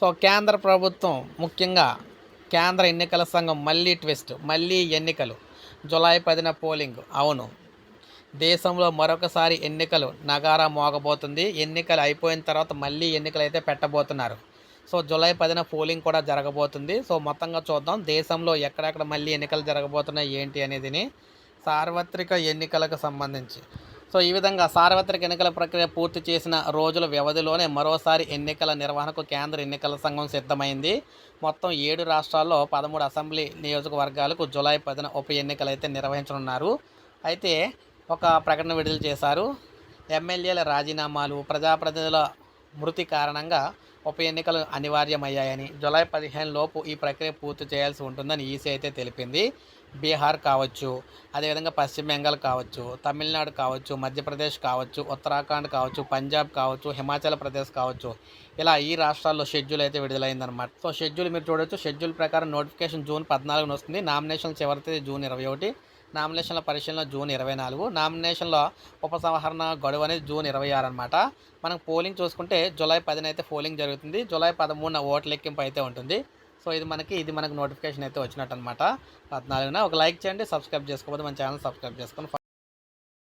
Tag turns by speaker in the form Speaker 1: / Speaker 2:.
Speaker 1: So కేంద్ర ప్రభుత్వం ముఖ్యంగా కేంద్ర ఎన్నికల సంఘం మళ్ళీ ట్విస్ట్ మళ్ళీ ఎన్నికలు. జులై పదిన పోలింగ్. అవును. దేశంలో మరొకసారి ఎన్నికలు నగారా మోగబోతుంది. ఎన్నికలు అయిపోయిన తర్వాత మళ్ళీ ఎన్నికలు అయితే పెట్టబోతున్నారు. సో జూలై పదిన పోలింగ్ కూడా జరగబోతుంది. సో మొత్తంగా చూద్దాం. దేశంలో ఎక్కడెక్కడ మళ్ళీ ఎన్నికలు జరగబోతున్నాయి ఏంటి అనేదిని సార్వత్రిక ఎన్నికలకు సంబంధించి. సో ఈ విధంగా సార్వత్రిక ఎన్నికల ప్రక్రియ పూర్తి చేసిన రోజుల వ్యవధిలోనే మరోసారి ఎన్నికల నిర్వహణకు కేంద్ర ఎన్నికల సంఘం సిద్ధమైంది. మొత్తం ఏడు రాష్ట్రాల్లో పదమూడు అసెంబ్లీ నియోజకవర్గాలకు జూలై పదిన ఉప ఎన్నికలు అయితే నిర్వహించనున్నారు. అయితే ఒక ప్రకటన విడుదల చేశారు. ఎమ్మెల్యేల రాజీనామాలు ప్రజాప్రతినిధుల మృతి కారణంగా ఉప ఎన్నికలు అనివార్యమయ్యాయని జూలై పదిహేను లోపు ఈ ప్రక్రియ పూర్తి చేయాల్సి ఉంటుందని ఈసీ అయితే తెలిపింది. బీహార్ కావచ్చు అదేవిధంగా పశ్చిమ బెంగాల్ కావచ్చు తమిళనాడు కావచ్చు మధ్యప్రదేశ్ కావచ్చు ఉత్తరాఖండ్ కావచ్చు పంజాబ్ కావచ్చు హిమాచల్ ప్రదేశ్ కావచ్చు. ఇలా ఈ రాష్ట్రాల్లో షెడ్యూల్ అయితే విడుదలైందనమాట సో షెడ్యూల్ మీరు చూడొచ్చు. షెడ్యూల్ ప్రకారం నోటిఫికేషన్ జూన్ పద్నాలుగున వస్తుంది. నామినేషన్ చివరి తేదీ జూన్ ఇరవై ఒకటి నామినేషన్ల పరిశీలన జూన్ ఇరవై నాలుగు నామినేషన్ల ఉపసంహరణ గడువు అనేది జూన్ ఇరవై ఆరు అనమాట మనం పోలింగ్ చూసుకుంటే జూలై పదిన అయితే పోలింగ్ జరుగుతుంది. జూలై పదమూడున ఓట్ల లెక్కింపు అయితే ఉంటుంది. సో ఇది మనకి ఇది మనకు నోటిఫికేషన్ అయితే వచ్చినట్టు అనమాట పద్నాలుగున ఒక లైక్ చేయండి సబ్స్క్రైబ్ చేసుకోకపోతే మన ఛానల్ సబ్స్క్రైబ్ చేసుకొని